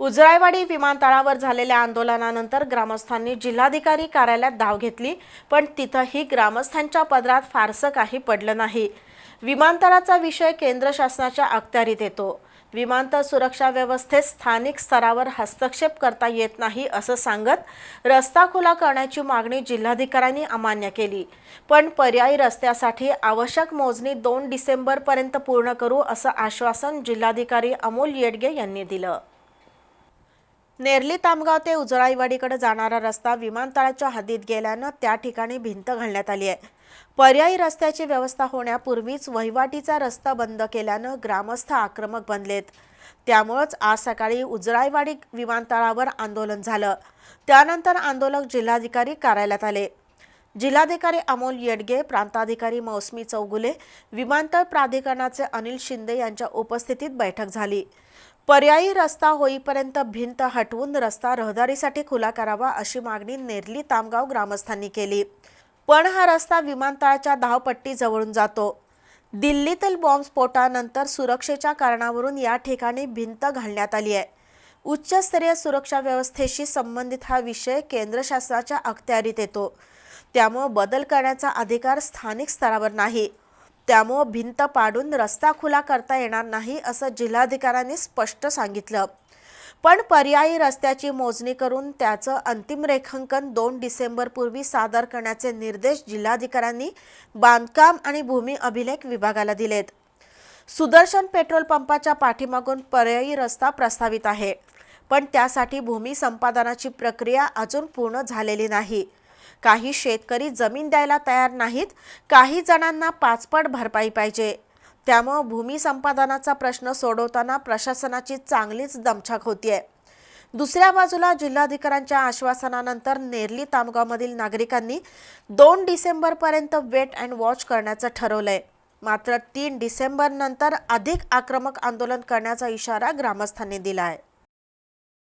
उजळाईवाडी विमानतळावर झालेल्या आंदोलनानंतर ग्रामस्थांनी जिल्हाधिकारी कार्यालयात धाव घेतली पण तिथंही ग्रामस्थांच्या पदरात फारसं काही पडलं नाही. विमानतळाचा विषय केंद्र शासनाच्या अखत्यारीत येतो. विमानतळ सुरक्षा व्यवस्थेत स्थानिक स्तरावर हस्तक्षेप करता येत नाही असं सांगत रस्ता खुला करण्याची मागणी जिल्हाधिकाऱ्यांनी अमान्य केली. पण पर्यायी रस्त्यासाठी आवश्यक मोजणी दोन डिसेंबरपर्यंत पूर्ण करू असं आश्वासन जिल्हाधिकारी अमोल येडगे यांनी दिलं. नेरली तामगाव ते उजळाईवाडीकडे जाणारा रस्ता विमानतळाच्या हद्दीत गेल्यानं त्या ठिकाणी भिंत घालण्यात आली आहे. पर्यायी रस्त्याची व्यवस्था होण्यापूर्वीच वहिवाटीचा रस्ता बंद केल्यानं ग्रामस्थ आक्रमक बनलेत. त्यामुळंच आज सकाळी उजळाईवाडी विमानतळावर आंदोलन झालं. त्यानंतर आंदोलक जिल्हाधिकारी कार्यालयात आले. जिल्हाधिकारी अमोल येडगे प्रांताधिकारी मौसमी चौगुले विमानतळ प्राधिकरणाचे अनिल शिंदे यांच्या उपस्थितीत बैठक झाली. पर्यायी रस्ता होईपर्यंत भिंत हटवून रस्ता रहदारीसाठी खुला करावा अशी मागणी नेरली तामगाव ग्रामस्थांनी केली. पण हा रस्ता विमानतळाच्या धावपट्टी जवळून जातो. दिल्लीतील बॉम्बस्फोटानंतर सुरक्षेच्या कारणावरून या ठिकाणी भिंत घालण्यात आली आहे. उच्चस्तरीय सुरक्षा व्यवस्थेशी संबंधित हा विषय केंद्र शासनाच्या अखत्यारीत येतो. त्यामुळं बदल करण्याचा अधिकार स्थानिक स्तरावर नाही. त्यामुळं भिंत पाडून रस्ता खुला करता येणार नाही असं जिल्हाधिकाऱ्यांनी स्पष्ट सांगितलं. पण पर्यायी रस्त्याची मोजणी करून त्याचं अंतिम रेखांकन दोन डिसेंबरपूर्वी सादर करण्याचे निर्देश जिल्हाधिकाऱ्यांनी बांधकाम आणि भूमी अभिलेख विभागाला दिलेत. सुदर्शन पेट्रोल पंपाच्या पाठीमागून पर्यायी रस्ता प्रस्तावित आहे. पण त्यासाठी भूमी संपादनाची प्रक्रिया अजून पूर्ण झालेली नाही. काही शेतकरी जमीन द्यायला तयार नाहीत काही जणांना पाचपट भरपाई पाहिजे. त्यामुळं भूमी संपादनाचा प्रश्न सोडवताना प्रशासनाची चांगलीच दमछाक होतीये. दुसऱ्या बाजूला जिल्हाधिकाऱ्यांच्या आश्वासनानंतर नेरली तामगावमधील नागरिकांनी दोन डिसेंबरपर्यंत वेट अँड वॉच करण्याचं ठरवलंय. मात्र तीन डिसेंबरनंतर अधिक आक्रमक आंदोलन करण्याचा इशारा ग्रामस्थांनी दिला आहे